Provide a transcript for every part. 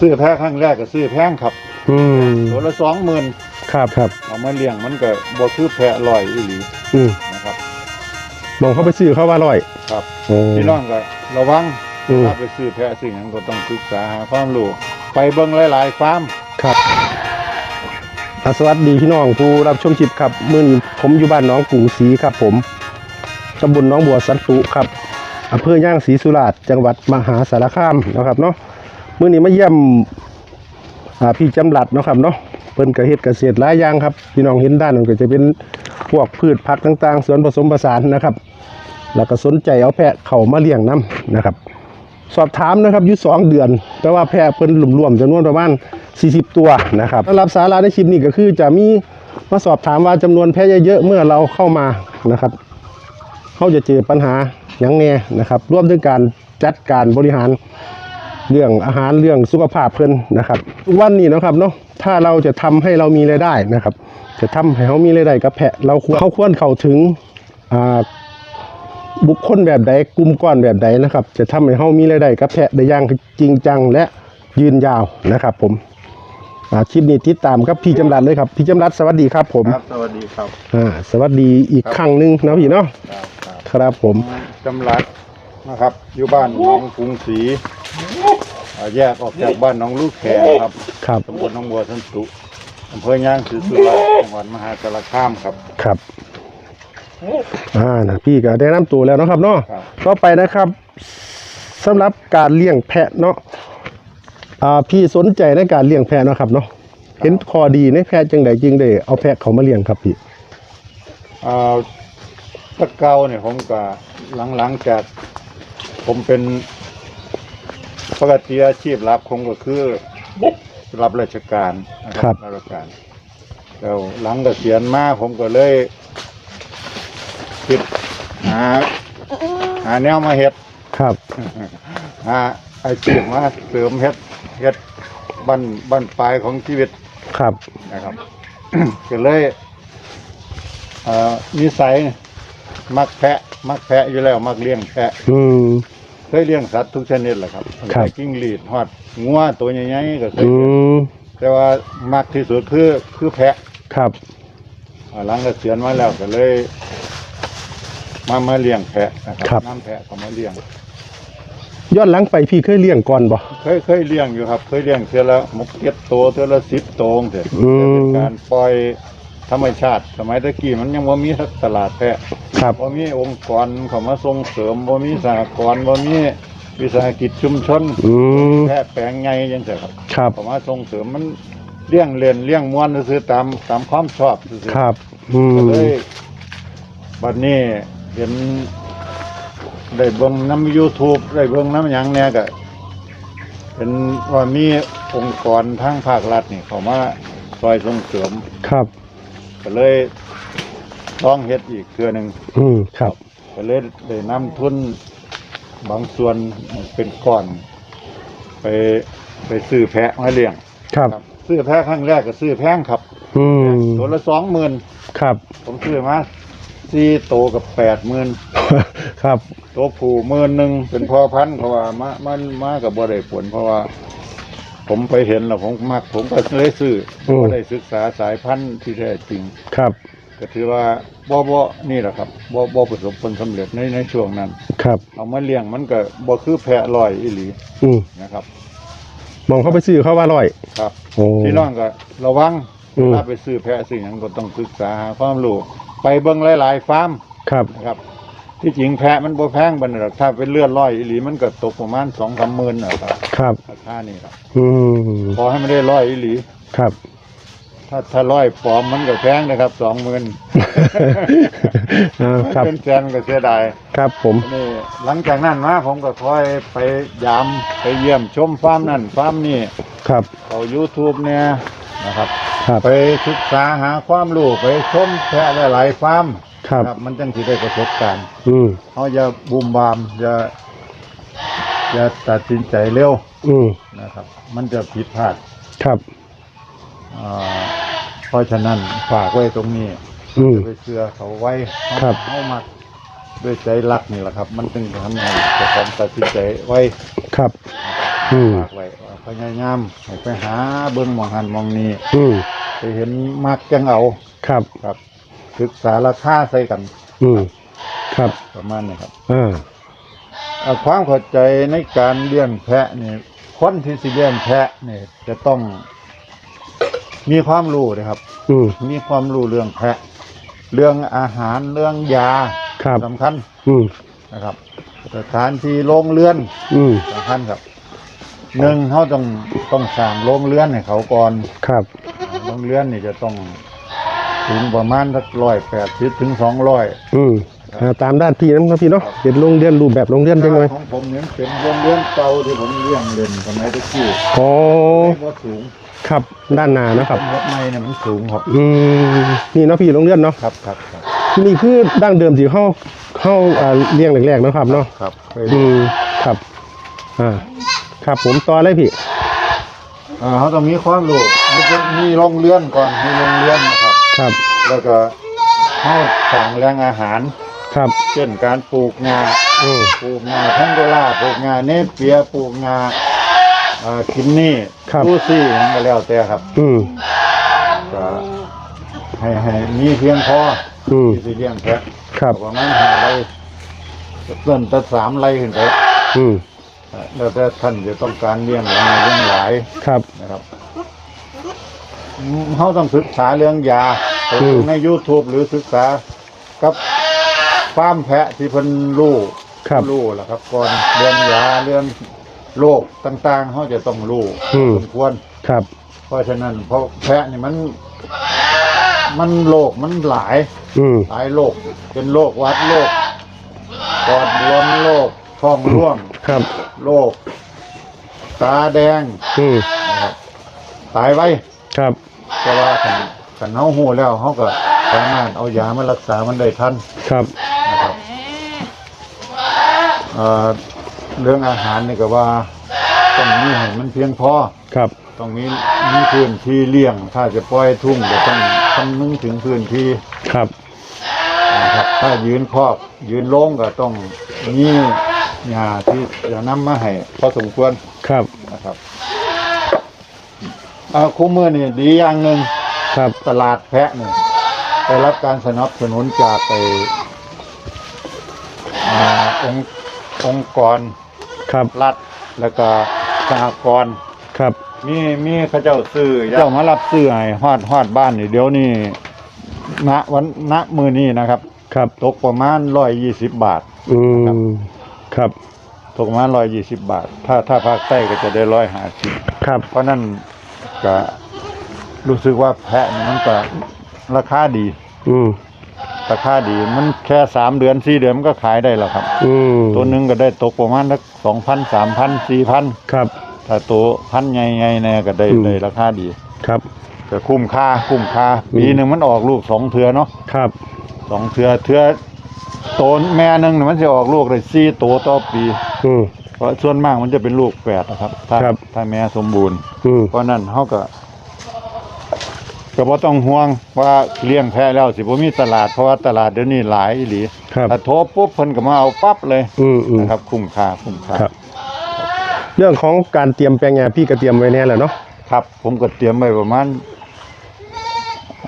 ซื้อแพะครั้งแรกก็ซื้อแพงครับอืมตัวละสองหมื่นครับครับเอามาเลี้ยงมันก็บ่คือแพะลอยอีหลีอืมนะครับ มองเข้าไปซื้อเข้าว่าร้อยครับ โอ้พี่น้องก็ระวังอืมถ้าไปซื้อแพะสิ่งนั้นก็ต้องศึกษาหาความรู้ไปเบิ่งหลายๆฟาร์ม ครับอะสวัสดีพี่น้องผู้รับชมคลิปครับมื่อนี้ผมอยู่บ้านหน้องกรุงศรีครับ ผมตำบลหน้องบัวสันตุครับอำเภอย่างศรีสุราษฎร์จังหวัดมหาสารคามนะครับเนาะ มื่อนี้มาเยี่ยมพี่จำหลัดเนาะครับเนาะเพิ่นกระเฮ็ดเกษตรหลายอย่างครับพี่น้องเห็นด้านนั้นก็จะเป็นพวกพืชผักต่างๆสวนผสมผสานนะครับ แล้วก็สนใจเอาแพะเข้ามาเลี้ยงน้ำนะครับ สอบถามนะครับยู่สองเดือน แต่ว่าแพะเพิ่นรวมๆจำนวนประมาณ 40 ตัวนะครับสำหรับสาระในคลิปนี้ก็คือจะมีมาสอบถามว่าจำนวนแพะเยอะๆเมื่อเราเข้ามานะครับเขาจะเจอปัญหาอย่างแน่นะครับร่วมถึงการจัดการบริหาร เรื่องอาหารเรื่องสุขภาพเพิ่นนะครับทุกวันนี้นะครับเนาะถ้าเราจะทำให้เรามีรายได้นะครับ จะทำให้เขามีรายได้กับแพะเราควรเขาควรเข้าถึงอ่าบุคคลแบบใดกลุ่มก้อนแบบใดนะครับ จะทำให้เฮามีรายได้กับแพะได้อย่างจริงจังและยืนยาวนะครับ ผมอ่าคลิปนี้ติดตามครับพี่จำรัดเลยครับพี่จำรัดสวัสดีครับ ผมครับสวัสดีครับอ่าสวัสดีอีกครั้งหนึ่งนะพี่เนาะครับครับครับผมจำรัดนะครับ อยู่บ้านหนองกรุงศรี อ่าแยกออกจากบ้านหน้องลูกแขครับครับตำบลหน้องบัวสันตุอำเภอย่างศรีสุราษฎร์จังหวัดมหาสารคามครับ ครับอ่านะพี่ก็ได้นำตัวแล้วเนาะครับเนาะครับ ต่อไปนะครับสำหรับการเลี้ยงแพะเนาะอ่าพี่สนใจในการเลี้ยงแพะเนาะครับเนาะเห็นข้อดีในแพะจังใดจึงได้เอาแพะเขามาเลี้ยงครับพี่ อ่าตะเกาเนี่ยผมก็หลังหลังจาก ผมเป็น ปกติอาชีพรับผมก็คือรับราชการนะครับรับราชการแล้วหลังเกษียณมาผมก็เลยคิดหาหาแนวมาเฮ็ดครับหาอาชีพมาเสริมเฮ็ดเฮ็ดบั้นบั้นปลายของชีวิตครับนะครับก็เลยเอ่อนิสัยมักแพะมักแพะอยู่แล้วมักเลี้ยงแพะอืม เคยเลี้ยงสัตว์ทุกชนิดแหละครับครับตั้งแต่กิ้งหรีดฮอดงัวตัวใหญ่ๆก็เคยอืเลี้ยงมแต่ว่ามักที่สุดคือคือแพะครับ อ่าหลังเกษียณมาแล้วก็เลย มามาเลี้ยงแพะนะคครัรับ น้ำแพะก็มาเลี้ยง ย้อนหลังไปพี่เคยเลี้ยงก่อนบ่ เคยเคยเลี้ยงอยู่ครับ เคยเลี้ยงเทือละหกเจ็ดตัวเทือละสิบตัวเถอะอืม เป็นการปล่อย ธรรมชาติ สมัยตะกี้มันยังว่ามีตลาดแพะครับ ว่ามีองค์กรเขามาส่งเสริมว่ามีสหกรณ์ว่ามีวิสาหกิจชุมชนอืมแพะแปลงไงยังเถอะครับครับเขามาส่งเสริมมันเลี้ยงเรียนเลี้ยงม้วนซื้อๆตามตามความชอบซื้อๆ ครับ อืมก็เลยบัดนี้เห็นได้เบิ่งน้ำ YouTube ได้เบิ่งน้ำหยังเนี่ยก็เป็นว่ามีองค์กรทางภาครัฐนี่เขามาซอยส่งเสริมครับ ก็เลยต้องเฮ็ดอีกเทื่อหนึ่งอืมครับ ก็เลยได้นำทุนบางส่วนเป็นก้อน ไปไปซื้อแพะมาเลี้ยงครับครับ ซื้อแพะครั้งแรกก็ซื้อแพงครับอืมตัวละสองหมื่นครับ ผมซื้อมาสี่โตวกับแปดหมื่นครับ ตัวผู้หมื่นหนึ่งเป็นพ่อพันธุ์เพราะว่ามามามากับบ่ได้ผลเพราะว่า ผมไปเห็นแล้วผมมักผมก็เลยซื้ออืม ก็ได้ศึกษาสายพันธุ์ที่แท้จริง ครับก็ถือว่าบ่บ่นี่แหละครับบ่บ่ประสบผลสำเร็จในในช่วงนั้น ครับเอามาเลี้ยงมันก็บ่คือแพะลอยอีหลีอืมนะครับ มองเข้าไปซื้อเข้าว่าร้อย ครับโอ้ พี่น้องก็ระวังอืม ถ้าไปซื้อแพะสิ่งนั้นก็ต้องศึกษาหาความรู้ไปเบิ่งหลายๆฟาร์มครับ นะครับ ที่จริงแพะมันบ่แพงบัดนหรอกถ้าเป็นเลือดร้อยอีหลีมันก็ตกประมาณ2 3หมื่นนะครับครับ ราคานี่ครับอืมพอให้มันได้ร้อยอีหลี ครับ ถ้าถ้าร้อยปลอมมันก็แพงนะครับสองหมื่นอ่าครับ เป็นแสนก็เสียดายครับผม นี่หลังจากนั้นมาผมก็คอยไปยามไปเยี่ยมชมฟาร์มนั่นฟาร์มนี่ครับ เอา YouTube เนี่ยนะครับ ครับ ไปศึกษาหาความรู้ไปชมแพะหลายๆฟาร์ม ครับ มันจังสิได้ประสบการณ์อืมเขาอย่าบูมบามอย่าอย่าตัดสินใจเร็วอืมนะครับ มันจะผิดพลาดครับ อ่าเพราะฉะนั้นฝากไว้ตรงนี้อืมจะไปเชื่อเขาไว้เขาครับ เขามักด้วยใจรักนี่แหละครับ มันจึงทำให้เจ้าของตัดสินใจไว้ ครับ อืมฝากไว้ว่าพยายามให้ไปหาเบิ่งหมองหันหมองนี้อืมไปเห็นมักจังเอาครับ ครับ ศึกษาราคาใส่กัน อืมครับประมาณนี้ครับอ่าเอาความเข้าใจในการเลี้ยงแพะนี่คนที่สิเลี้ยงแพะนี่จะต้องมีความรู้นะครับ อืมมีความรู้เรื่องแพะ เรื่องอาหารเรื่องยาครับสำคัญอืมนะครับสถานที่โรงเรือนอืมสำคัญครับหนึ่งเขาต้องต้องสร้างโรงเรือนให้เขาก่อนครับ โรงเรือนนี่จะต้อง สูงประมาณสักร้อยแปดสิบถึงสองร้อย อืมอ่าตามด้านพี่นะครับพี่เนาะเป็นโรงเรียนรูปแบบโรงเรียนจังเลยของผมเนี่ยเป็นโรงเรือนเก่าที่ผมเลี้ยงเล่นสมัยตะกี้อ๋อไม่ว่าสูงครับด้านหน้านะครับ รถไม่เนี่ยมันสูงครับ อืมนี่เนาะพี่โรงเรียนเนาะครับครับครับนี่คือดั้งเดิมที่เข้าเข้าอ่าเลี้ยงแรกๆเนาะครับเนาะครับเคยอืมครับอ่าครับผมต่อเลยพี่เอ่อเขาต้องมีความรู้มีมีโรงเรือนก่อนมีโรงเรือนนะครับ ครับแล้วก็ให้สั่งแรงอาหาร ครับเช่นการปลูกงาอืมปลูกงาทังโกลาปลูกงาเนปเปียปลูกงาเอ่อคินนี่ครับลูซี่นั่นก็แล้วแต่ครับอืมก็ให้ให้มีเพียงพออืมที่สิเลี้ยงแพะครับประมาณห้าไร่เริ่มแต่สามไร่ขึ้นไปอืมเอ่อแล้วแต่ท่านจะต้องการเลี้ยงหลายเลี้ยงหลาย ครับ นะครับอืม เขาต้องศึกษาเรื่องยาไปอืดูมใน YouTube หรือศึกษากับฟาร์มแพะที่เพิ่นรู้ครับ รู้แหละครับก่อนเรื่องยาเรื่องโรคต่างๆเขาจะต้องรู้อืม สมควร ครับ เพราะฉะนั้นเพราะแพะนี่มัน มันโรคมันหลาย อืม หลายโรคเป็นโรคหวัดโรคปอดบวมโรคท้องร่วงครับ โรคตาแดงอืมนะครับตายไว้ ครับ แต่ว่าขันขันเฮาหูแล้วเฮาก็สามารถเอายามารักษามันได้ทันครับ นะครับเอ่อเรื่องอาหารนี่ก็ว่าต้องมีให้มันเพียงพอ ครับ ต้องมีมีพื้นที่เลี้ยง ถ้าจะปล่อยทุ่งก็ต้องคำนึงถึงพื้นที่ครับ นะครับ ถ้ายืนครอบยืนโล่งก็ต้องมีหญ้าที่จะนำมาให้พอสมควรครับนะครับ อ่าคู่มือนี่ดีอย่างหนึ่งครับตลาดแพะเนี่ยได้รับการสนับสนุนจากไปอ่าองค์องค์กรครับรัฐแล้วก็สหกรณ์ครับมีมีเขาเจ้าซื้อเจ้ามารับซื้อให้ฮอดฮอดบ้านนี่เดี๋ยวนี้ณวันณมือนี้นะครับครับตกประมาณร้อยยี่สิบบาท อืมครับตกประมาณร้อยยี่สิบบาท ถ้าถ้าภาคใต้ก็จะได้ร้อยห้าสิบครับเพราะนั่น ก็รู้สึกว่าแพะนี่มันก็ราคาดี อืมราคาดีมันแค่สามเดือนสี่เดือนมันก็ขายได้แล้วครับ อืมตัวหนึ่งก็ได้ตกประมาณสักสองพันสามพันสี่พันครับ ถ้าตัวพันใหญ่ๆเนี่ยก็ได้อืม ได้ราคาดีครับ ก็คุ้มค่าคุ้มค่าอืม ปีหนึ่งมันออกลูกสองเทือเนาะครับ สองเทือเทือโตนแม่หนึ่งน่ะมันจะออกลูกได้สี่ตัวต่อปี อืม เพราะส่วนมากมันจะเป็นลูกแฝดนะครับ ถ้าครับ ถ้าแม่สมบูรณ์ อืม เพราะนั้นเขาก็ก็บ่ต้องห่วงว่าเลี้ยงแพะแล้วสิบ่มีตลาดเพราะว่าตลาดเดี๋ยวนี้หลายอีหลีครับ ถ้าโทรปุ๊บเพิ่นก็มาเอาปั๊บเลยอืมอืม นะครับ คุ้มค่าคุ้มค่าครับ เรื่องของการเตรียมแปลงงานพี่ก็เตรียมไว้แน่แหละเนาะครับ ผมก็เตรียมไว้ประมาณ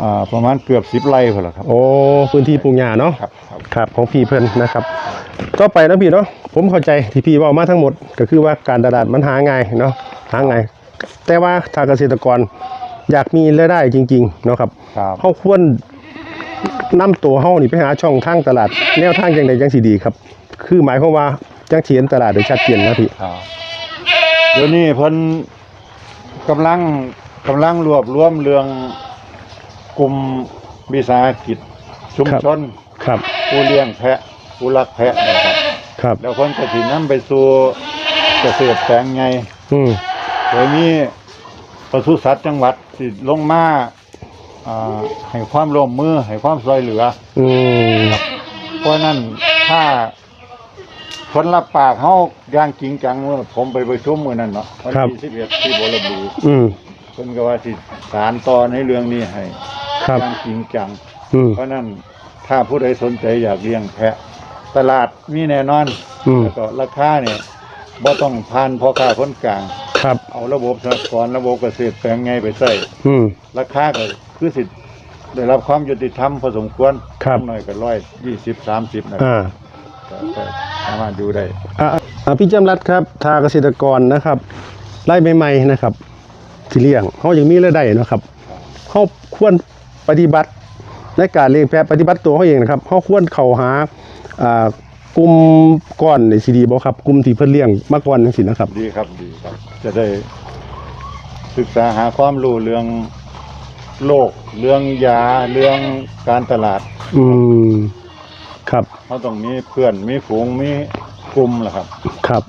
อ่าประมาณเกือบ10ไร่พุ่นล่ะครับ โอ้พื้นที่ปลูกหญ้าเนาะครับครับ ครับของพี่เพิ่นนะครับ ต่อไปนะพี่เนาะผมเข้าใจที่พี่เว่ามาทั้งหมด ก็คือว่าการตลาดมันหาง่ายเนาะหาง่ายแต่ว่าถ้าเกษตรกรอยากมีรายได้จริงๆเนาะครับครับเฮาควรนำตัวเฮานี่ไปหาช่องทางตลาด แนวทางจังใดจังสิดีครับ คือหมายความว่าจังสิเห็นตลาดโดยชัดเจนนะพี่ครับเดี๋ยวนี้เพิ่นกำลังกำลังรวบรวมเรื่องกลุ่มวิสาหกิจชุมครับชนครับผู้เลี้ยงแพะผู้รักแพะนะ ครับครับ แล้วคนก็สินำไปสู่เกษตรแปลงไงอืมโดยมีปศุสัตว์จังหวัดสิลงมาอ่าให้ความร่วมมือให้ความช่วยเหลือ อืมเพราะฉะนั้นถ้าคนรับปากเฮาอย่างจริงจังเมื่อผมไปประชุมมื้อนั้นเนาะวันที่11ที่บรบืออืมเพิ่นก็ว่าสิสารต่อในเรื่องนี้ให้ครับ อย่างจริงจัง อืมเพราะฉะนั้นถ้าผู้ใดสนใจอยากเลี้ยงแพะ ตลาดมีแน่นอนอืม แล้วก็ราคาเนี่ยบ่ต้องผ่านพ่อค้าคนกลาง ครับ เอาระบบสหกรณ์ระบบเกษตรแปลงไงไปใส่อืม ราคาก็คือสิได้รับความยุติธรรมพอสมควรครับ หน่อยก็ร้อยยี่สิบสามสิบนะครัอ่าบก็ก็สามารถดูได้ อ่าอ่าพี่จำรัดครับทาเกษตรกรนะครับไล่ใหม่ๆนะครับที่เลี้ยงเขายังมีรายได้เนาะครับเขาควรปฏิบัติในการเลี้ยงแพะปฏิบัติตัวเขาเองนะครับเขาควรเข้าหา อ่ากลุ่มก่อนในซีดีบ่ครับกลุ่มที่เพิ่นเลี้ยงมาก่อนจังซี่นะครับ ดีครับดีครับ จะได้ศึกษาหาความรู้เรื่องโลก เรื่องยาเรื่องการตลาดอืมครับเขาต้องมีเพื่อนมีฝูงมีกลุ่มแหละครับครับ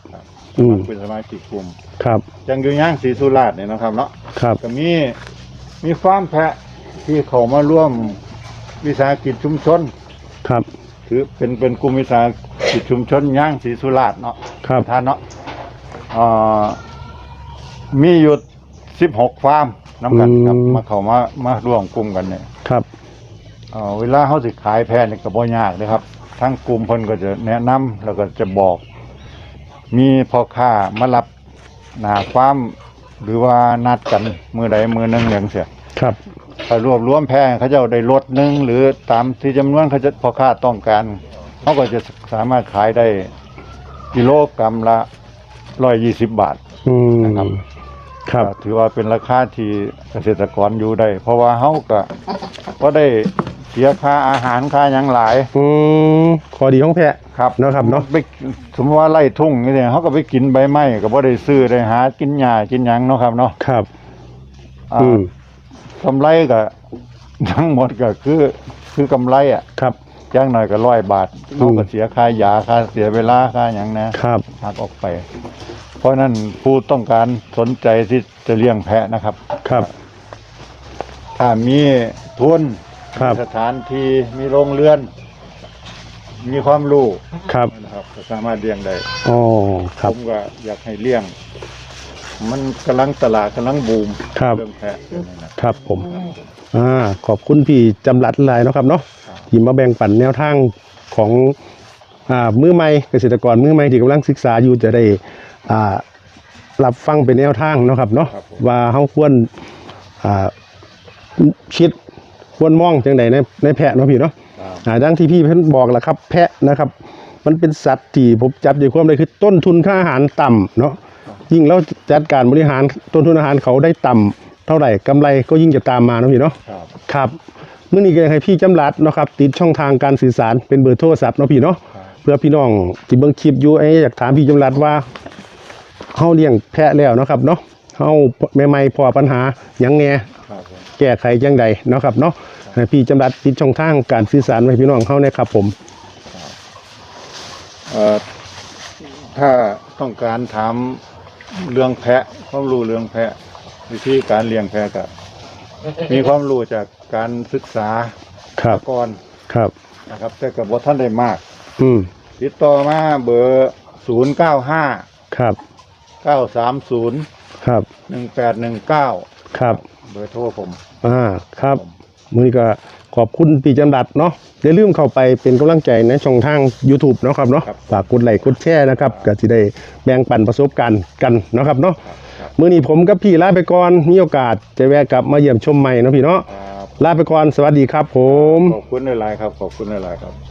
อืมเป็นสมาชิกกลุ่มครับจังอยู่ย่างสีสุราษฎร์เนี่ยนะครับเนาะครับก็มีมีฟาร์มแพะที่เขามาร่วมวิสาหกิจชุมชนครับ ถือเป็นเป็นกลุ่มวิสาหกิจชุมชนย่างสีสุราษฎร์เนาะครับ ท่านเนาะเอ่อมีอยู่สิบหกฟาร์มน้ำกันครับอืม มาเขามามาร่วมกลุ่มกันเนี่ยครับ เอ่อเวลาเขาสิขายแพะเนี่ยก็บ่ยากเลยครับทั้งกลุ่มเพิ่นก็จะแนะนำแล้วก็จะบอก มีพ่อค้ามารับหน้าฟาร์มหรือว่านัดกันมือใดมือหนึงอย่างเสีย ครับ ถ้ารวบรวมแพะเขาจะได้ลดหนึงหรือตามที่จำนวนเขาจะพ่อค้าต้องการเขาก็จะสามารถขายได้กิโลกรัมละร้อยยี่สิบบาทอืมนะครับ ครับก็ถือว่าเป็นราคาที่เกษตรกรอยู่ได้ เพราะว่าเขาก็ก็ได้เสียค่าอาหารค่าหยังหลายอืมขอดีของแพะครับเนาะครับเนาะ ไปสมมติว่าไล่ทุ่งนี่เนี่ยเขาก็ไปกินใบไม้ก็บ่ได้ซื้อได้หากินหญ้ากินหยังเนาะครับเนาะครับ อ่าอืม กำไรก็ทั้งหมดก็คือ คือกำไรอะครับอย่างหน่อยก็ร้อยบาทอืมเขาก็เสียค่ายาค่าเสียเวลาค่าหยังนะครับหักออกไป เพราะนั้นผู้ต้องการสนใจที่จะเลี้ยงแพะนะครับ ครับ ถ้ามีทุนครับมีสถานที่มีโรงเรือน มีความรู้ครับนะครับก็สามารถเลี้ยงได้อ๋อคผรับมก็อยากให้เลี้ยง มันกำลังตลาดกำลังบูมครับ เรื่องแพะเรื่องนี้นะครับผมอ่าขอบคุณพี่จำรัดหลายเนาะครับเนาะครับ ที่มาแบ่งปันแนวทางของอ่ามือใหม่เกษตรกรมือใหม่ที่กำลังศึกษาอยู่จะได้อ่ารับฟังเป็นแนวทางเนาะครับเนาะครับผม ว่าเฮาควรอ่าคิดควรมองจังใดในในแพะเนาะพี่เนาะ ครับอ่าดังที่พี่เพิ่นบอกแหละครับ แพะนะครับ มันเป็นสัตว์ที่ผมจับใจความได้คือต้นทุนค่าอาหารต่ำเนาะ ยิ่งเราจัดการบริหารต้นทุนอาหารเขาได้ต่ำเท่าไหร่กำไรก็ยิ่งจะตามมาเนาะพี่เนาะครับครับเมื่อนี้ก็อยากให้พี่จำรัดเนาะครับติดช่องทางการสื่อสารเป็นเบอร์โทรศัพท์เนาะพี่เนาะครับเพื่อพี่น้องที่เบิ่งคลิปอยู่ไอ้อยากถามพี่จำรัดว่าเฮาเลี้ยงแพะแล้วเนาะครับเนาะเฮาใหม่ๆพอปัญหาหยังแหน่ครับผมแก้ไขจังใดเนาะครับเนาะให้พี่จำรัดติดช่องทางการสื่อสารไว้พี่น้องเฮานะครับผมเอ่อถ้าต้องการถาม เรื่องแพะความรู้เรื่องแพะ วิธีการเลี้ยงแพะก็มีความรู้จากการศึกษาครับก่อนครับนะครับ แต่กับว่าท่านได้มาก อืมติดต่อมาเบอร์ศูนย์เก้าห้าครับเก้าสามศูนย์ครับหนึ่งแปดหนึ่งเก้าครับ เบอร์โทรผม อ่าครับ มือนี้ก็ขอบคุณพี่จันดัดเนาะอย่าลืมเข้าไปเป็นกำลังใจในช่องทาง YouTube เนาะครับเนาะฝากกดไลค์กดแชร์นะครับก็จะได้แบ่งปันประสบการณ์กันเนาะครับเนาะครับมือนี้ผมกับพี่ลาไปก่อนมีโอกาสจะแวะกลับมาเยี่ยมชมใหม่เนาะพี่เนาะครับลาไปก่อนสวัสดีครับ ผม ขอบคุณหลายๆครับ ขอบคุณหลายๆครับ